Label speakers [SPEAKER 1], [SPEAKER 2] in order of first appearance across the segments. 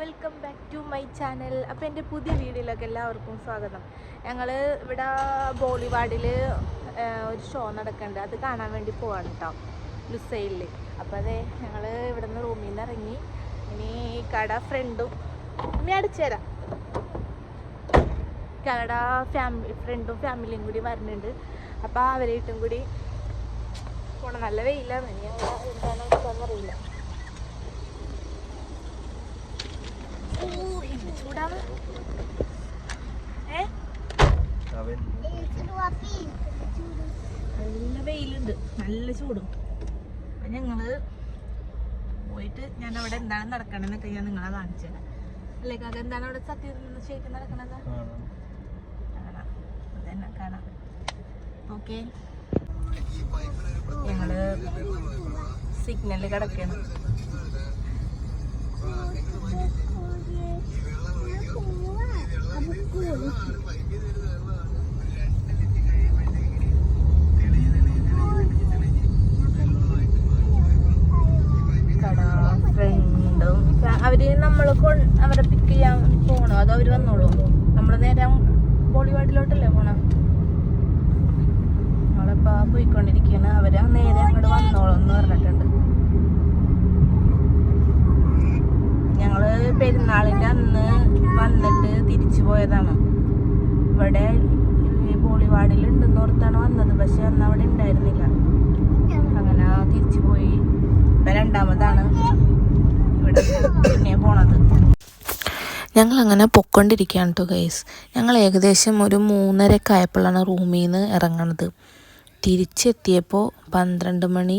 [SPEAKER 1] Welcome back to my channel അപ്പോൾ എന്റെ പുതിയ വീഡിയോയിലേക്ക് എല്ലാവർക്കും സ്വാഗതം. ഞങ്ങൾ ഇവിടെ ബോളിവാഡിൽ ഒരു ഷോ നടക്കുന്നുണ്ട് അത് കാണാൻ വേണ്ടി പോവാണ് കേട്ടോ ലുസൈലിൽ അപ്പോൾ അതെ ഞങ്ങൾ ഇവിടെ നിന്ന് റൂമിൽ നിന്ന് ഇറങ്ങി. ഇനി കട ഫ്രണ്ടും ഇനി അടിച്ചു തരാം. കട ഫാമിലി ഫ്രണ്ടും ഫാമിലിയും കൂടി വരുന്നുണ്ട് അപ്പോൾ അവരായിട്ടും കൂടി പോണം. നല്ല വെയിലാണ്. ഇനി എന്താണെന്ന് എന്താണ് അവസ്ഥയെന്നറിയില്ല ഏ? നല്ല വെയിലുണ്ട്. നല്ല ചൂടും. അപ്പൊ ഞങ്ങൾ പോയിട്ട് ഞാൻ അവിടെ എന്താണ് നടക്കണെന്നൊക്കെ ഞാൻ നിങ്ങളെ കാണിച്ചു തരാം. അല്ലേ കാക്ക? എന്താണ് അവിടെ സത്യം ശരിക്കും നടക്കണത്? കാണാം. അതന്നെ കാണാം. ഓക്കെ. ഞങ്ങൾ സിഗ്നൽ കിടക്കണം 你得管他这外的 പോയതാണ് ഇവിടെ ഉണ്ടെന്ന് ഓർത്താണ് വന്നത്. പക്ഷെ അന്ന് അവിടെ ഉണ്ടായിരുന്നില്ല. അങ്ങനെ തിരിച്ചു പോയി. ഇപ്പൊ രണ്ടാമതാണ് ഇവിടെ പിന്നെ പോണത്.
[SPEAKER 2] ഞങ്ങൾ അങ്ങനെ പൊക്കൊണ്ടിരിക്കുകയാണ് കേട്ടോ ഗൈസ് ഞങ്ങൾ ഏകദേശം ഒരു മൂന്നരയൊക്കെ ആയപ്പോഴാണ് റൂമിൽ നിന്ന് ഇറങ്ങണത്. തിരിച്ചെത്തിയപ്പോൾ പന്ത്രണ്ട് മണി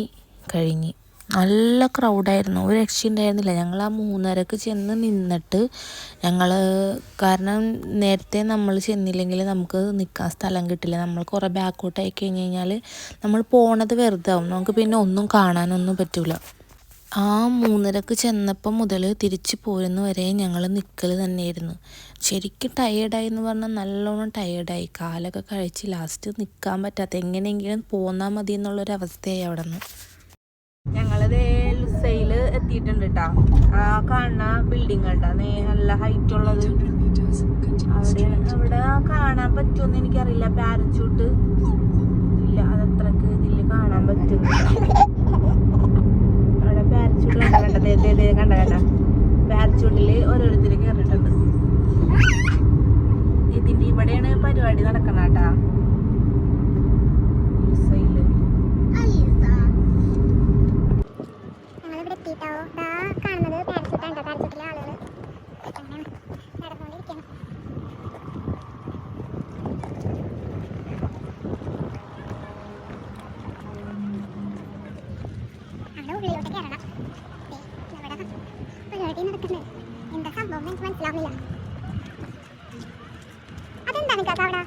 [SPEAKER 2] കഴിഞ്ഞ്. നല്ല ക്രൗഡായിരുന്നു ഒരു രക്ഷയുണ്ടായിരുന്നില്ല ഞങ്ങൾ ആ മൂന്നരക്ക് ചെന്ന് നിന്നിട്ട് ഞങ്ങൾ കാരണം നേരത്തെ നമ്മൾ ചെന്നില്ലെങ്കിൽ നമുക്ക് നിൽക്കാൻ സ്ഥലം കിട്ടില്ല. നമ്മൾ കുറേ ബാക്കോട്ടായി കഴിഞ്ഞ് കഴിഞ്ഞാൽ നമ്മൾ പോണത് വെറുതെ ആവും നമുക്ക് പിന്നെ ഒന്നും കാണാനൊന്നും പറ്റില്ല ആ മൂന്നരക്ക് ചെന്നപ്പം മുതൽ തിരിച്ചു പോരുന്ന വരെ ഞങ്ങൾ നിൽക്കൽ തന്നെയായിരുന്നു. ശരിക്കും ടയേർഡായി എന്ന് പറഞ്ഞാൽ നല്ലോണം ടയേർഡായി കാലൊക്കെ കഴിച്ച് ലാസ്റ്റ് നിൽക്കാൻ പറ്റാത്ത എങ്ങനെയെങ്കിലും പോന്നാൽ മതി എന്നുള്ളൊരവസ്ഥയായി അവിടെ നിന്ന്
[SPEAKER 1] ഞങ്ങളിത് ലുസൈൽ എത്തിയിട്ടുണ്ട് കേട്ടാ ആ കാണുന്ന ബിൽഡിംഗ് കണ്ട നല്ല ഹൈറ്റ് ഉള്ളത്. അവിടെ അവിടെ കാണാൻ പറ്റുമെന്ന് എനിക്കറിയില്ല. പാരച്ചൂട്ട് ഇല്ല. അതത്രക്ക് ഇതിൽ കാണാൻ പറ്റും. അവിടെ പാരച്ചൂട്ട് കണ്ട? കണ്ടത് കണ്ട കണ്ട? പാരച്ചൂട്ടിൽ ഓരോരുത്തർ കയറിയിട്ടുണ്ട് ഇതിന്റെ ഇവിടെയാണ് പരിപാടി നടക്കണ കേട്ടാ ലുസൈൽ
[SPEAKER 3] ഞങ്ങളിവിടെ എത്തിയിട്ടോ ദാ കാണുന്നത് പാരച്ചൂട്ടാണ് കേട്ടോ പാരച്ചൂട്ടിലെ ആളുകൾ അങ്ങനെ നടന്നുകൊണ്ടിരിക്കണം അവിടെ ഉള്ളിലോട്ട് കയറണം ദേ, ഇവിടെ പരിപാടി നടക്കുന്നത് എന്താ സംഭവം എന്ന് എനിക്ക് മനസ്സിലാവുന്നില്ല അതെന്താണ് കാക്ക അവിടെ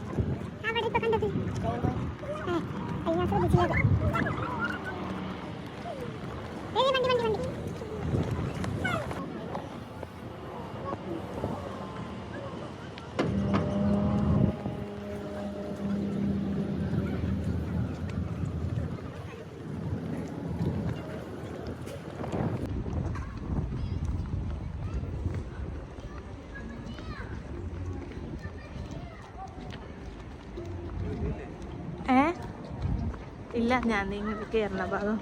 [SPEAKER 3] അവിടെ ഇപ്പൊ കണ്ടത് ഏ അത് ഞാൻ ശ്രദ്ധിച്ചില്ല ഏയ് വണ്ടി വണ്ടി വണ്ടി
[SPEAKER 1] ഏ ഇല്ല ഞാൻ ഇങ്ങോട്ട് കയറണ ഭാഗം.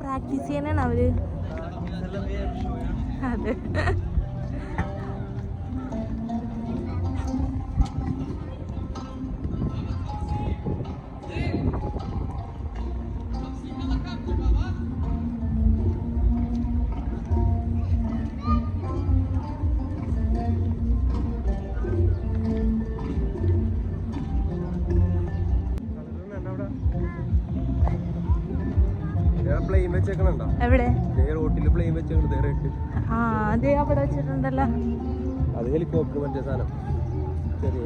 [SPEAKER 1] പ്രാക്ടീസ് ചെയ്യാനാണ് അവർ അതെ എവിടെ?
[SPEAKER 4] റോട്ടിൽ പ്ലെയിൻ വെച്ചേക്കണത് റേറ്റ്
[SPEAKER 1] ആ അതെ അവിടെ വെച്ചിട്ടുണ്ടല്ലോ.
[SPEAKER 4] അത് ഹെലികോപ്റ്റർ മറ്റേ സാധനം. ചെറിയ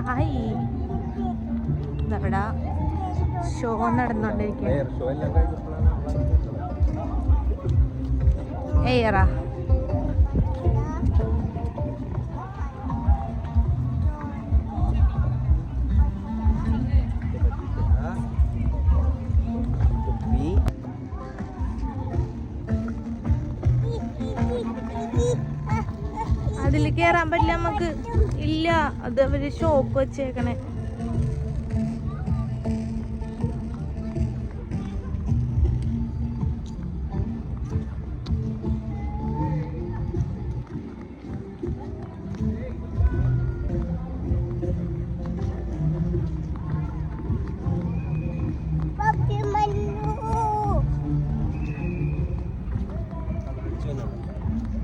[SPEAKER 1] ഹായ്. ഇതവിടെ ഷോ നടന്നുകൊണ്ടിരിക്കുക
[SPEAKER 4] എയർ ഷോ എല്ലാം കഴിഞ്ഞപ്പോഴാണ് നമ്മൾ
[SPEAKER 1] എയറാ അതിൽ കേറാൻ പറ്റില്ല നമുക്ക് ഇല്ല അത് അവർ ഷോപ്പ് വെച്ചേക്കണേ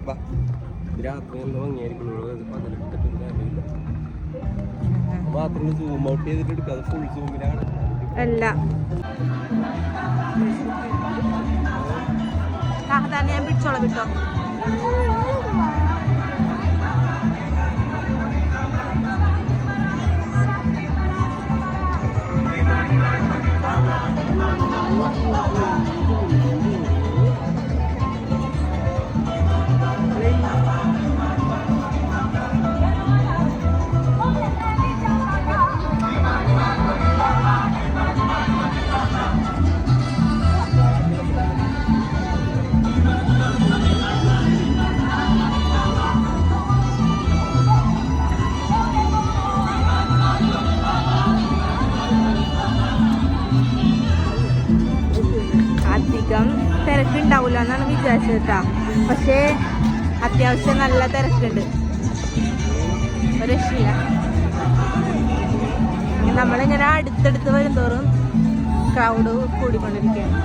[SPEAKER 4] Bye. രാത്രി എന്തോ ഭംഗിയായിരിക്കുള്ളൂ. അതിലെടുത്തിട്ട് കാര്യമില്ല മാത്രം സൂം ഔട്ട് ചെയ്തിട്ട് എടുക്കാതെ ഫുൾ സൂമിലാണ്
[SPEAKER 1] അല്ല. അതാ ഞാൻ പിടിച്ചോളാം കിട്ടോ. അത്യാവശ്യം നല്ല തിരക്കുണ്ട്. ഒരു രക്ഷയില്ല. നമ്മളിങ്ങനെ അടുത്തടുത്ത് വരുന്തോറും ക്രൗഡ് കൂടിക്കൊണ്ടിരിക്കുകയാണ്.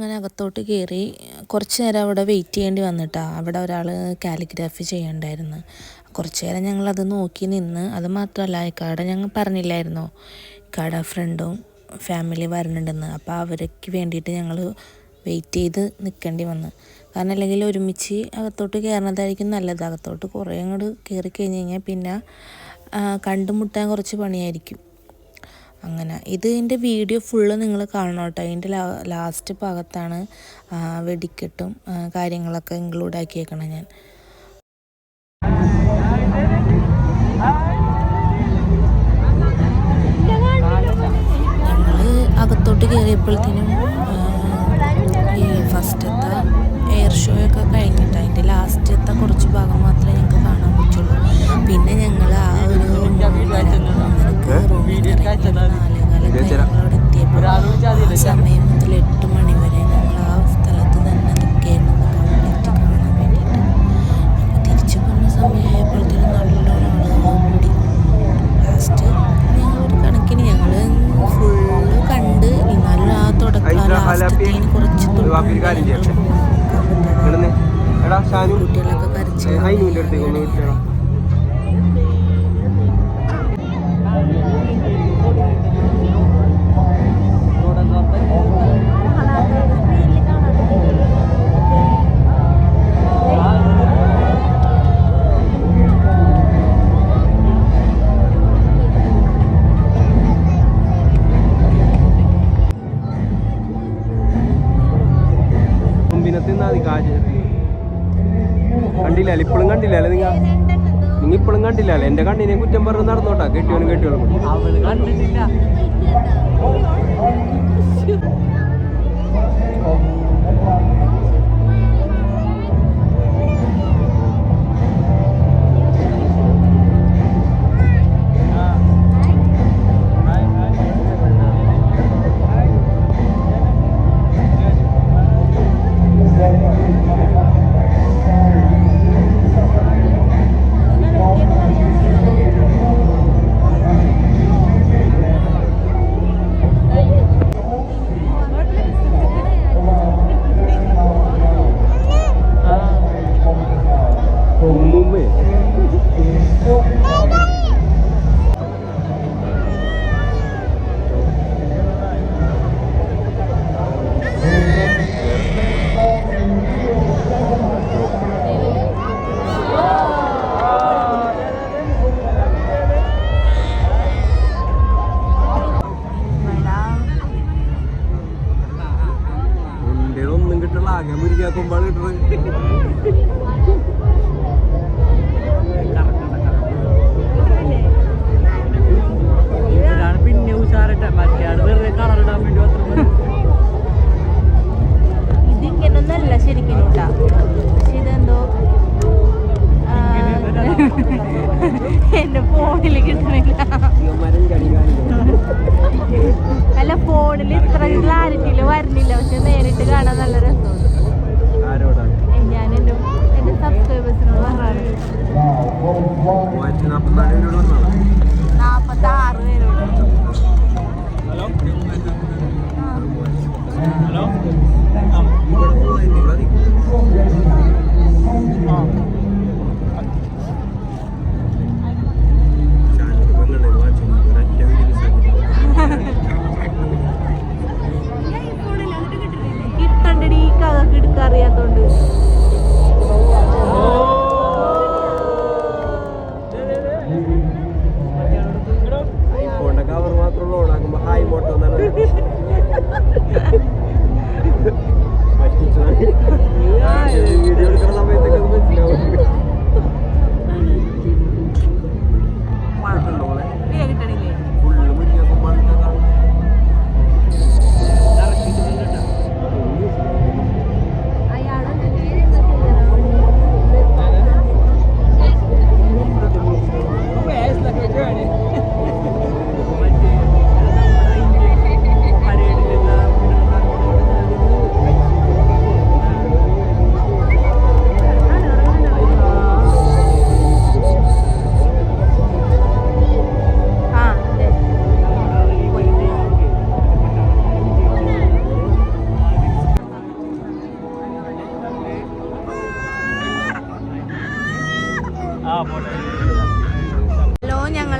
[SPEAKER 2] ഞങ്ങളങ്ങനെ അകത്തോട്ട് കയറി കുറച്ച് നേരം അവിടെ വെയിറ്റ് ചെയ്യേണ്ടി വന്നിട്ടാണ് അവിടെ ഒരാൾ കാലിഗ്രാഫി ചെയ്യണ്ടായിരുന്നു. കുറച്ച് നേരം ഞങ്ങൾ അത് നോക്കി നിന്ന് അത് മാത്രമല്ല ഇക്കാടെ ഞങ്ങൾ പറഞ്ഞില്ലായിരുന്നോ? ഇക്കാടെ ഫ്രണ്ടും ഫാമിലി വരണുണ്ടെന്ന്. അപ്പോൾ അവർക്ക് വേണ്ടിയിട്ട് ഞങ്ങൾ വെയിറ്റ് ചെയ്ത് നിൽക്കേണ്ടി വന്ന്. കാരണം അല്ലെങ്കിൽ ഒരുമിച്ച് അകത്തോട്ട് കയറണതായിരിക്കും നല്ലത്. അകത്തോട്ട് കുറേ അങ്ങോട്ട് കയറി കഴിഞ്ഞ് കഴിഞ്ഞാൽ പിന്നെ കണ്ടുമുട്ടാൻ കുറച്ച് പണിയായിരിക്കും. അങ്ങനെ. ഇത് എന്റെ വീഡിയോ ഫുള്ള് നിങ്ങൾ കാണണം കേട്ടോ. അതിന്റെ ലാസ്റ്റ് ഭാഗത്താണ് വെടിക്കെട്ടും കാര്യങ്ങളൊക്കെ ഇൻക്ലൂഡ് ആക്കിയേക്കണം ഞാൻ. ഞങ്ങൾ അകത്തോട്ട് കയറിയപ്പോഴത്തേനും ഈ ഫസ്റ്റത്തെ എയർ ഷോയൊക്കെ കഴിഞ്ഞിട്ട് അതിന്റെ ലാസ്റ്റത്തെ കുറച്ച് ഭാഗം മാത്രമേ ഞങ്ങൾക്ക് കാണാൻ പറ്റുള്ളൂ. പിന്നെ ഞങ്ങൾ ആ ഒരു സമയം മുതൽ എട്ട് മണി വരെ ഞങ്ങൾ ആ സ്ഥലത്ത് തന്നെ നിൽക്കുകയായിരുന്നു കംപ്ലീറ്റ് കാണാൻ വേണ്ടിയിട്ട് ഞങ്ങൾ തിരിച്ചു പോകുന്ന സമയമായപ്പോഴത്തേനും നല്ലോണം ആളുകൾ കൂടി ലാസ്റ്റ് ഞങ്ങൾ ഒരു കണക്കിന് ഞങ്ങൾ ഫുള്ള് കണ്ട് എന്നാലും ആ തുടക്കം ലാസ്റ്റത്തേന് കുറച്ച് കുട്ടികളൊക്കെ കരച്ചിൽ
[SPEAKER 4] നിന്നാ മതി കാജ് കണ്ടില്ല ഇപ്പോഴും കണ്ടില്ല അല്ലേ നിങ്ങൾ? നിങ്ങൾ ഇപ്പോഴും കണ്ടില്ല അല്ലേ? എന്റെ കണ്ണിനെ കുറ്റം പറഞ്ഞ് നടന്നോട്ടാ കെട്ടിയോനും കെട്ടിയോളും കൂടി.
[SPEAKER 1] കണ്ടിട്ടില്ല. ഫോണിൽ ഇത്ര ക്ലാരിറ്റിയിൽ വരുന്നില്ല പക്ഷെ നേരിട്ട് കാണാൻ നല്ല രസമുണ്ട്
[SPEAKER 4] ആരോടാണ്?
[SPEAKER 1] ഞാൻ എന്റെ എന്റെ സബ്സ്ക്രൈബേഴ്സിനോട് പറയാറുണ്ട്
[SPEAKER 4] മൂവായിരത്തി നാൽപ്പത്തിനാല് രൂപ വന്നാണ്
[SPEAKER 1] നാൽപ്പത്തി ആറ് പേരുണ്ട്
[SPEAKER 5] ഹലോ
[SPEAKER 1] എടുക്കാൻ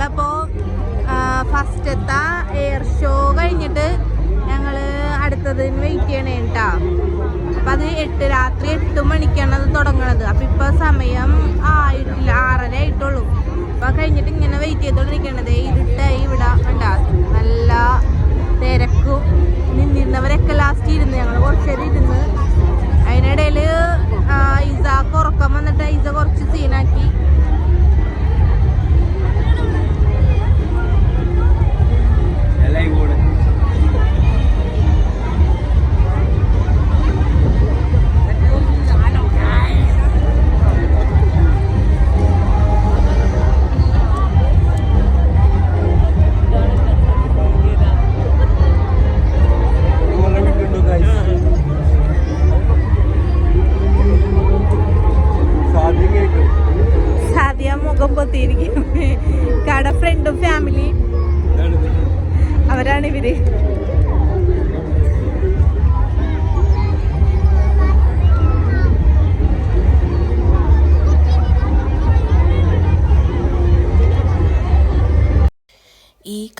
[SPEAKER 1] ഹലോ ഞങ്ങളപ്പോ ഫസ്റ്റത്തെ എയർ ഷോ കഴിഞ്ഞിട്ട് ഞങ്ങൾ അടുത്തതിന് വെയിറ്റ് ചെയ്യണേ കേട്ടാ അപ്പൊ അത് എട്ട് രാത്രി എട്ട് മണിക്കാണ് അത് തുടങ്ങണത്. അപ്പൊ ഇപ്പോൾ സമയം ആയിട്ടില്ല ആറര ആയിട്ടുള്ളൂ. അപ്പൊ കഴിഞ്ഞിട്ട് ഇങ്ങനെ വെയിറ്റ് ചെയ്തോണ്ടിരിക്കണത്. ഇരുട്ടായി ഇവിടെ ഉണ്ടാ നല്ല തിരക്കും. നിന്നിരുന്നവരൊക്കെ ലാസ്റ്റ് ഇരുന്ന് ഞങ്ങൾ കുറച്ചേരം ഇരുന്ന്. അതിനിടയിൽ ഇസാക്ക് ഉറക്കം വന്നിട്ട് ഇസ കുറച്ച് സീനാക്കി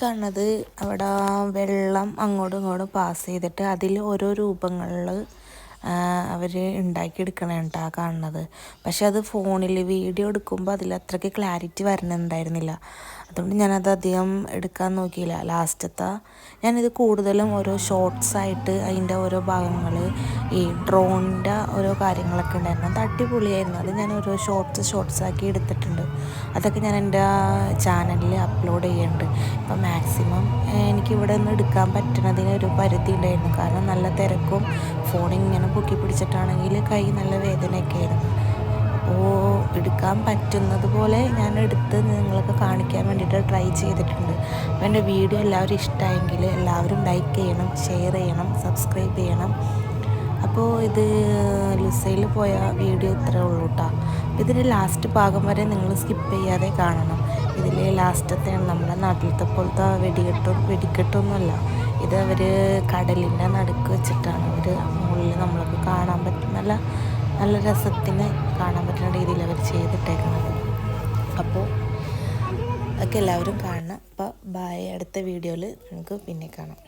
[SPEAKER 2] കാണുന്നത് അവിടെ വെള്ളം അങ്ങോട്ടും ഇങ്ങോട്ടും പാസ് ചെയ്തിട്ട് അതിൽ ഓരോ രൂപങ്ങളിൽ അവർ ഉണ്ടാക്കിയെടുക്കണ കേട്ടോ കാണുന്നത്. പക്ഷെ അത് ഫോണിൽ വീഡിയോ എടുക്കുമ്പോൾ അതിൽ അത്രയ്ക്ക് ക്ലാരിറ്റി വരണുണ്ടായിരുന്നില്ല. അതുകൊണ്ട് ഞാനത് അധികം എടുക്കാൻ നോക്കിയില്ല. ലാസ്റ്റത്തെ ഞാനിത് കൂടുതലും ഓരോ ഷോർട്സ് ആയിട്ട് അതിന്റെ ഓരോ ഭാഗങ്ങൾ ഈ ഡ്രോണിന്റെ ഓരോ കാര്യങ്ങളൊക്കെ ഉണ്ടായിരുന്നു. അത് അടിപൊളിയായിരുന്നു. അത് ഞാൻ ഓരോ ഷോർട്ട്സ് ഷോർട്ട്സ് ആക്കി എടുത്തിട്ടുണ്ട്. അതൊക്കെ ഞാൻ എന്റെ ചാനലിൽ അപ്ലോഡ് ചെയ്യുന്നുണ്ട്. ഇപ്പം മാക്സിമം എനിക്കിവിടെ നിന്ന് എടുക്കാൻ പറ്റുന്നതിന് ഒരു പരിധി ഉണ്ടായിരുന്നു. കാരണം നല്ല തിരക്കും ഫോണിങ്ങനെ പൊക്കി പിടിച്ചിട്ടാണെങ്കിൽ കൈ നല്ല വേദനയൊക്കെ ആയിരുന്നു. അപ്പോൾ എടുക്കാൻ പറ്റുന്നത് പോലെ ഞാൻ എടുത്ത് നിങ്ങൾക്ക് കാണിക്കാൻ വേണ്ടിയിട്ട് ട്രൈ ചെയ്തിട്ടുണ്ട്. അപ്പോൾ എന്റെ വീഡിയോ എല്ലാവരും ഇഷ്ടമായെങ്കിൽ എല്ലാവരും ലൈക്ക് ചെയ്യണം ഷെയർ ചെയ്യണം സബ്സ്ക്രൈബ് ചെയ്യണം. അപ്പോൾ ഇത് ലുസയിൽ പോയ വീഡിയോ ഇത്രേ ഉള്ളൂ കേട്ടോ ഇതിന്റെ ലാസ്റ്റ് ഭാഗം വരെ നിങ്ങൾ സ്കിപ്പ് ചെയ്യാതെ കാണണം. ഇതിൽ ലാസ്റ്റത്തെ നമ്മുടെ നാട്ടിലത്തെ പോലത്തെ വെടികെട്ടും വെടിക്കെട്ടൊന്നുമല്ല ഇത് അവർ കടലിന്റെ നടുക്ക് വെച്ചിട്ടാണ് അവർ മുകളിൽ നമ്മൾക്ക് കാണാൻ പറ്റും നല്ല നല്ല രസത്തിന് കാണാൻ പറ്റുന്ന രീതിയിൽ അവർ ചെയ്തിട്ടേക്കുന്നത് അപ്പോൾ ഒക്കെ എല്ലാവരും കാണണം. അപ്പോൾ ബായ് അടുത്ത വീഡിയോയിൽ നമുക്ക് പിന്നെ കാണാം.